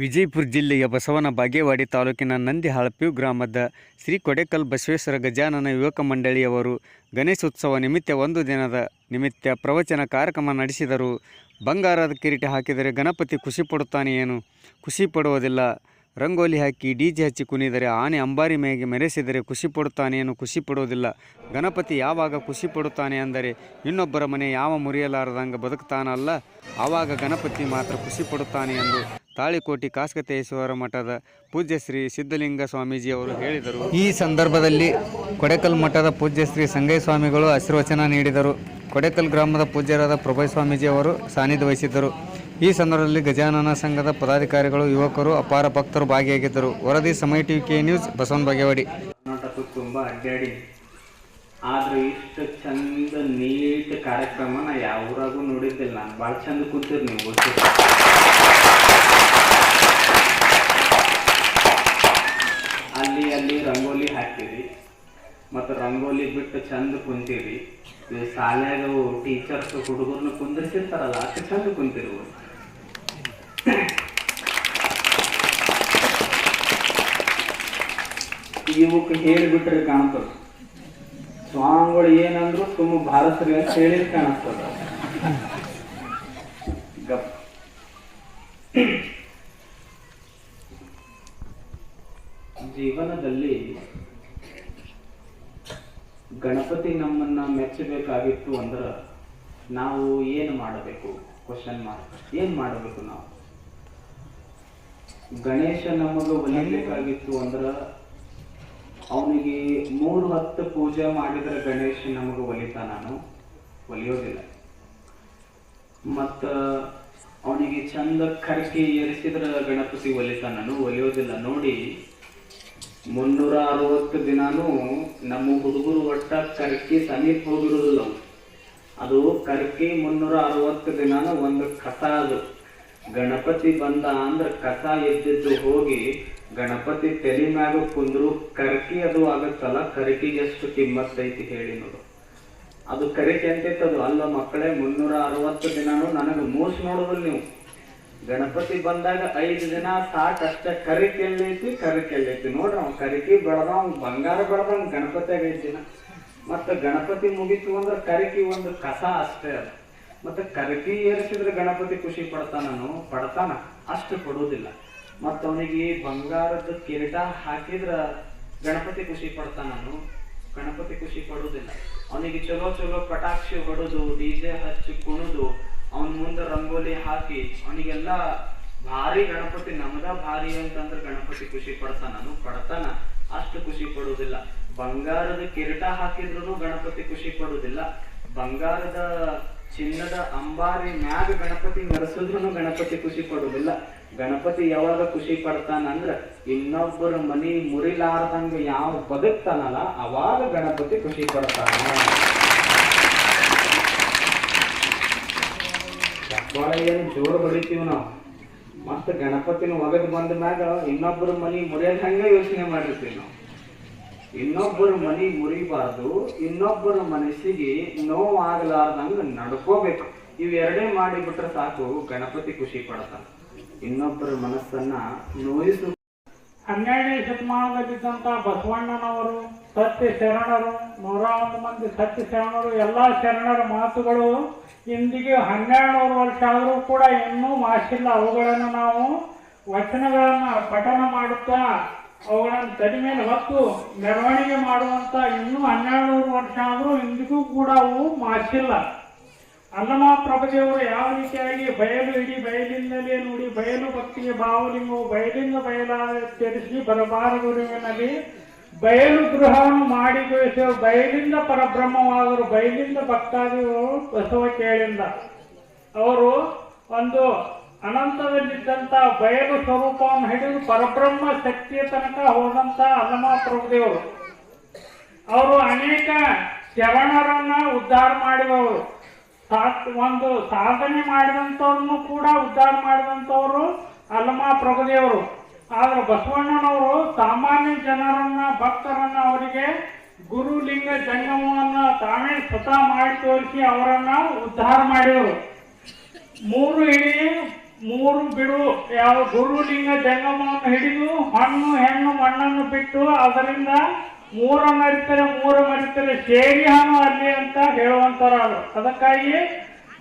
ವಿಜಯಪುರ ಜಿಲ್ಲೆಯ ಬಸವನ ಬಾಗೇವಾಡಿ ತಾಲೂಕಿನ ನಂದಿಹಾಳಪಿಯು ಗ್ರಾಮದ ಶ್ರೀ ಕೊಡೆಕಲ್ ಬಸವೇಶ್ವರ ಗಜಾನನ ಯುವಕ ಮಂಡಳಿಯವರು ಗಣೇಶೋತ್ಸವ ನಿಮಿತ್ತ ಒಂದು ದಿನದ ನಿಮಿತ್ತ ಪ್ರವಚನ ಕಾರ್ಯಕ್ರಮ ನಡೆಸಿದರು. ಬಂಗಾರದ ಕಿರೀಟ ಹಾಕಿದರೆ ಗಣಪತಿ ಖುಷಿ ಪಡುತ್ತಾನೆ ಏನು ಖುಷಿ ಪಡುವುದಿಲ್ಲ. ರಂಗೋಲಿ ಹಾಕಿ ಡಿ ಜೆ ಹಚ್ಚಿ ಕುಣಿದರೆ ಆನೆ ಅಂಬಾರಿ ಮೇಗೆ ಮೆರೆಸಿದರೆ ಖುಷಿ ಪಡುತ್ತಾನೆ ಏನು ಖುಷಿ ಪಡುವುದಿಲ್ಲ. ಗಣಪತಿ ಯಾವಾಗ ಖುಷಿ ಪಡುತ್ತಾನೆ ಅಂದರೆ ಇನ್ನೊಬ್ಬರ ಮನೆ ಯಾವ ಮುರಿಯಲಾರದಂಗೆ ಬದುಕ್ತಾನಲ್ಲ, ಆವಾಗ ಗಣಪತಿ ಮಾತ್ರ ಖುಷಿ ಪಡುತ್ತಾನೆ ಎಂದು ತಾಳಿಕೋಟಿ ಕಾಸ್ಕತೇಶ್ವರ ಮಠದ ಪೂಜ್ಯ ಶ್ರೀ ಸಿದ್ಧಲಿಂಗ ಸ್ವಾಮೀಜಿಯವರು ಹೇಳಿದರು. ಈ ಸಂದರ್ಭದಲ್ಲಿ ಕೊಡೆಕಲ್ ಮಠದ ಪೂಜ್ಯ ಶ್ರೀ ಸಂಗಯ್ಯ ಸ್ವಾಮಿಗಳು ಆಶೀರ್ವಚನ ನೀಡಿದರು. ಕೊಡೆಕಲ್ ಗ್ರಾಮದ ಪೂಜ್ಯರಾದ ಪ್ರಭೈ ಸ್ವಾಮೀಜಿ ಅವರು ಸಾನ್ನಿಧ್ಯ ವಹಿಸಿದ್ದರು. ಈ ಸಂದರ್ಭದಲ್ಲಿ ಗಜಾನನ ಸಂಘದ ಪದಾಧಿಕಾರಿಗಳು, ಯುವಕರು, ಅಪಾರ ಭಕ್ತರು ಭಾಗಿಯಾಗಿದ್ದರು. ವರದಿ ಸಮಯ TV K news, Basavana Bagewadi. ತುಂಬ ಅಡ್ಡಾಡಿ. ಆದ್ರೆ ಇಷ್ಟು ಚಂದ, ನೀಟ್ ಕಾರ್ಯಕ್ರಮ ನಾ ಯಾವ ಊರಾಗೂ ನೋಡಿದ್ದಿಲ್ಲ. ನಾನು ಭಾಳ ಚಂದ ಕೂತಿರ್ ನೀವು ಅಲ್ಲಿ ಅಲ್ಲಿ ರಂಗೋಲಿ ಹಾಕ್ತೀವಿ ಮತ್ತು ರಂಗೋಲಿ ಬಿಟ್ಟು ಚಂದ ಕುಂತೀರಿ. ಶಾಲೆಗೂ ಟೀಚರ್ಸ್ ಹುಡುಗರ್ನ ಕುಂದಿರ್ಸಿರ್ತಾರಲ್ಲ, ಅಷ್ಟು ಚಂದ ಕುಂತಿರ್ಬೋದು ಇವಕ್ಕೆ ಹೇಳಿಬಿಟ್ರೆ ಕಾಣ್ತದ ಸ್ವಾಮಿಗಳು ಏನಂದ್ರು ತುಂಬ ಭಾರತರಿ ಅಂತ ಹೇಳಿ ಕಾಣಿಸ್ತದ ಗಪ್. ಜೀವನದಲ್ಲಿ ಗಣಪತಿ ನಮ್ಮನ್ನ ಮೆಚ್ಚಬೇಕಾಗಿತ್ತು ಅಂದ್ರೆ ನಾವು ಏನು ಮಾಡಬೇಕು? ಕ್ವಶನ್ ಮಾರ್ಕ್ ಏನು ಮಾಡಬೇಕು ನಾವು? ಗಣೇಶ ನಮಗ ಒಲಿಬೇಕಾಗಿತ್ತು ಅಂದ್ರ ಅವನಿಗೆ ಮೂರು ಹತ್ತು ಪೂಜೆ ಮಾಡಿದ್ರೆ ಗಣೇಶ ನಮಗ ಒಲಿತ ನಾನು? ಒಲಿಯೋದಿಲ್ಲ ಮತ್ತ ಅವನಿಗೆ ಚಂದ ಕರ್ಕಿ ಏರಿಸಿದ್ರ ಗಣಪತಿ ಒಲಿತ ನಾನು? ಒಲಿಯೋದಿಲ್ಲ ನೋಡಿ, ಮುನ್ನೂರ ಅರವತ್ತು ದಿನಾನು ನಮ್ಮ ಹುಡುಗರು ಒಟ್ಟ ಕರ್ಕಿ ಸಮೀಪ ಹೋಗಿರೋದಿಲ್ಲ. ಅದು ಕರ್ಕಿ ಮುನ್ನೂರ ಅರವತ್ತು ದಿನಾನು ಒಂದು ಕಥ ಅದು. ಗಣಪತಿ ಬಂದ ಅಂದ್ರ ಕಸ ಎದ್ದಿದ್ದು ಹೋಗಿ ಗಣಪತಿ ತಲೆ ಮ್ಯಾಗ ಕುಂದ್ರು, ಕರ್ಕಿ ಅದು ಆಗತ್ತಲ್ಲ, ಕರ್ಕಿಗೆ ಎಷ್ಟು ಕಿಮ್ಮತ್ ಐತಿ ಹೇಳಿ ನೋಡು. ಅದು ಕರಿಕೆ ಅಂತ ಅದು? ಅಲ್ಲ ಮಕ್ಕಳೇ, ಮುನ್ನೂರ ಅರವತ್ತು ದಿನಾನು ನನಗೆ ಮೂಸ್ ನೋಡೋದಿಲ್ಲ ನೀವು. ಗಣಪತಿ ಬಂದಾಗ ಐದು ದಿನ ಸಾಕ್ ಅಷ್ಟೇ ಕರಿ ಕೆಲ್ಲೈತಿ ಕರಿ ಎಲ್ಲೈತಿ. ನೋಡ್ರಿ ಅವ್ನು ಕರಿಕೆ ಅವ್ನು ಬಂಗಾರ ಬೆಳೆದವ್ ಗಣಪತಿ ಐದು ದಿನ. ಮತ್ತೆ ಗಣಪತಿ ಮುಗಿತು ಅಂದ್ರೆ ಕರಿಕಿ ಒಂದು ಕಸ ಅಷ್ಟೇ ಅದು. ಮತ್ತೆ ಕರಕಿ ಏರಿಸಿದ್ರೆ ಗಣಪತಿ ಖುಷಿ ಪಡ್ತಾನನು ಪಡ್ತಾನ. ಅಷ್ಟು ಕೊಡುವುದಿಲ್ಲ. ಮತ್ತ ಅವನಿಗೆ ಬಂಗಾರದ ಕಿರೀಟ ಹಾಕಿದ್ರ ಗಣಪತಿ ಖುಷಿ ಪಡ್ತಾನನು ಗಣಪತಿ ಖುಷಿ ಪಡುವುದಿಲ್ಲ. ಅವನಿಗೆ ಚಲೋ ಚಲೋ ಪಟಾಕ್ಷಿ ಹೊಡೆದು, ಡಿ ಜೆ ಹಚ್ಚಿ ಕುಣಿದು, ಅವನ ಮುಂದೆ ರಂಗೋಲಿ ಹಾಕಿ ಅವನಿಗೆಲ್ಲ ಭಾರಿ ಗಣಪತಿ, ನಮ್ದ ಭಾರಿ ಅಂತಂದ್ರೆ ಗಣಪತಿ ಖುಷಿ ಪಡ್ತಾನನು ಪಡ್ತಾನ. ಅಷ್ಟು ಖುಷಿ ಪಡುವುದಿಲ್ಲ. ಬಂಗಾರದ ಕಿರೀಟ ಹಾಕಿದ್ರು ಗಣಪತಿ ಖುಷಿ ಪಡುವುದಿಲ್ಲ. ಬಂಗಾರದ ಚಿನ್ನದ ಅಂಬಾರಿ ಮ್ಯಾಗ ಗಣಪತಿ ಮೆರೆಸಿದ್ರು ಗಣಪತಿ ಖುಷಿ ಪಡುವುದಿಲ್ಲ. ಗಣಪತಿ ಯಾವಾಗ ಖುಷಿ ಪಡ್ತಾನಂದ್ರ ಇನ್ನೊಬ್ಬರ ಮನಿ ಮುರಿಲಾರ್ದಂಗ ಯಾವ ಬದುಕ್ತಾನಲ್ಲ, ಅವಾಗ ಗಣಪತಿ ಖುಷಿ ಪಡ್ತಾನ. ಚಪ್ಪಾಳ ಏನ್ ಜೋರ್ ಹೊಡಿತೀವಿ ನಾವು. ಮತ್ತ ಗಣಪತಿನ ಒಗದ್ ಬಂದ ಮ್ಯಾಗ ಇನ್ನೊಬ್ಬರ ಮನಿ ಮುರಿಯದ ಯೋಚನೆ ಮಾಡಿರ್ತೀವಿ ನಾವು. ಇನ್ನೊಬ್ಬರ ಮನಿ ಮುರಿಬಾರ್ದು ಇನ್ನೊಬ್ಬರ ಮನಸ್ಸಿಗೆ ನೋವು ಆಗಲಾರ್ದಂಗ ನಡ್ಕೋಬೇಕು. ಇವೆರಡೇ ಮಾಡಿಬಿಟ್ರೆ ಸಾಕು, ಗಣಪತಿ ಖುಷಿ ಪಡ್ತಾನ ಇನ್ನೊಬ್ಬರ ಮನಸ್ಸನ್ನ ನೋಯಿಸು. ಹನ್ನೆರಡನೇ ಶತಮಾನದಲ್ಲಿದ್ದಂಥ ಬಸವಣ್ಣನವರು ಸತ್ಯ ಶರಣರು ನೂರ ಒಂದು ಮಂದಿ ಸತ್ಯ ಶರಣರು ಎಲ್ಲ ಶರಣರ ಮಾತುಗಳು ಇಂದಿಗೆ ಹನ್ನೆರಡು ವರ್ಷ ಆದರೂ ಕೂಡ ಇನ್ನೂ ಮಾಸಿಲ್ಲ ಅವುಗಳನ್ನು ನಾವು ವಚನಗಳನ್ನು ಪಠನ ಮಾಡುತ್ತಾ ಅವುಗಳನ್ನು ತಲೆ ಮೇಲೆ ಹೊತ್ತು ಮೆರವಣಿಗೆ ಮಾಡುವಂತ ಇನ್ನೂ ಹನ್ನೆರಡು ವರ್ಷ ಆದರೂ ಇಂದಿಗೂ ಕೂಡ ಅವು ಮಾಚಿಲ್ಲ ಅಲ್ಲಮ ಪ್ರಭುದೇವರು ಯಾವ ರೀತಿಯಾಗಿ ಬಯಲು ಇಡೀ ಬಯಲಿಂದಲೇ ನೋಡಿ, ಬಯಲು ಭಕ್ತಿಗೆ ಭಾವಲಿಂಗವು ಬಯಲಿಂದ ಬಯಲಾಚರಿಸಿ ಬರಬಾರಗುರುವಿನಲ್ಲಿ ಬಯಲು ಗೃಹವನ್ನು ಮಾಡಿ ಬೆಳೆಸುವ ಬಯಲಿಂದ ಪರಬ್ರಹ್ಮವಾದರು ಬಯಲಿಂದ ಭಕ್ತಾದಿಗಳು ಬಸವ ಕೇಳಿಂದ. ಅವರು ಒಂದು ಅನಂತದಲ್ಲಿದ್ದಂಥ ಬಯಲು ಸ್ವರೂಪವನ್ನು ಹಿಡಿದು ಪರಬ್ರಹ್ಮ ಶಕ್ತಿಯ ತನಕ ಹೋದಂಥ ಅಲ್ಲಮ ಪ್ರಭುದೇವರು ಅವರು ಅನೇಕ ಶರಣರನ್ನ ಉದ್ಧಾರ ಮಾಡಿದವರು. ಒಂದು ಸಾಧನೆ ಮಾಡಿದಂಥವ್ರನ್ನು ಕೂಡ ಉದ್ಧಾರ ಮಾಡಿದಂಥವರು ಅಲ್ಲಮ ಪ್ರಭುದೇವರು ಆದ್ರೆ ಬಸವಣ್ಣನವರು ಸಾಮಾನ್ಯ ಜನರನ್ನ, ಭಕ್ತರನ್ನ ಅವರಿಗೆ ಗುರುಲಿಂಗ ಜಂಗಮವನ್ನ ತಾವೇ ಸ್ವತಃ ಮಾಡಿ ತೋರಿಸಿ ಅವರನ್ನ ಉದ್ಧಾರ ಮಾಡಿದರು. ಮೂರು ಇಡೀ ಮೂರು ಬಿಡು. ಯಾವ ಗುರುಲಿಂಗ ಜಂಗಮವನ್ನು ಹಿಡಿದು ಹಣ್ಣು, ಹೆಣ್ಣು, ಮಣ್ಣನ್ನು ಬಿಟ್ಟು ಅದರಿಂದ ಮೂರ ಮರಿತರೆ ಮೂರ ಮರಿತರೆ ಸೇರಿ ಹಣ್ಣು ಅಲ್ಲಿ ಅಂತ ಹೇಳುವಂತರ ಅದಕ್ಕಾಗಿ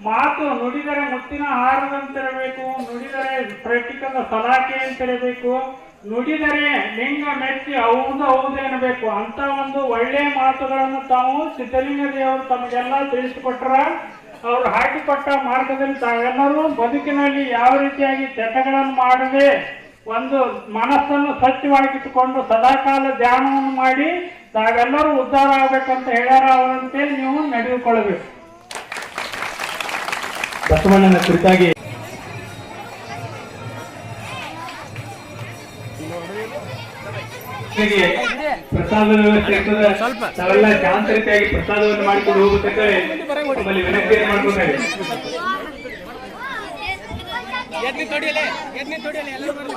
ಮಾತು ನುಡಿದರೆ ಮುತ್ತಿನ ಹಾರದಂತಿರಬೇಕು ನುಡಿದರೆ ಪ್ರತಿಕದ ಸಲಾಕೆ ಅಂತಿರಬೇಕು ನುಡಿದರೆ ಲಿಂಗ ಮೆಚ್ಚಿ ಹೌದು ಹೌದು ಎನ್ನಬೇಕು. ಅಂತ ಒಂದು ಒಳ್ಳೆ ಮಾತುಗಳನ್ನು ತಾವು ಸಿದ್ಧಲಿಂಗ ದೇವರು ತಮಗೆಲ್ಲ ತಿಳಿಸಿಕೊಟ್ರ ಅವರು ಹಾಕಿಕೊಟ್ಟ ಮಾರ್ಗದಲ್ಲಿ ತಾವೆಲ್ಲರೂ ಬದುಕಿನಲ್ಲಿ ಯಾವ ರೀತಿಯಾಗಿ ಚಟಗಳನ್ನು ಮಾಡದೆ ಒಂದು ಮನಸ್ಸನ್ನು ಸ್ವಚ್ಛವಾಗಿಟ್ಟುಕೊಂಡು ಸದಾಕಾಲ ಧ್ಯಾನವನ್ನು ಮಾಡಿ ತಾವೆಲ್ಲರೂ ಉದ್ಧಾರ ಆಗ್ಬೇಕಂತ ಹೇಳ್ಯಾರ ಅವರಂತೆ ನೀವು ನಡೆದುಕೊಳ್ಳಬೇಕು. ಬಸವಣ್ಣನ ಕುರಿತಾಗಿ ಪ್ರಸಾದದ ವ್ಯವಸ್ಥೆ ಇರ್ತದೆ ತಾವೆಲ್ಲ ಶಾಂತರಿತೆಯಾಗಿ ಪ್ರಸಾದವನ್ನು ಮಾಡಿಕೊಂಡು ಹೋಗುತ್ತೇವೆ ನಮ್ಮಲ್ಲಿ ವಿನಂತಿಯನ್ನು ಎಲ್ಲರೂ ಬರ್ಲಿ.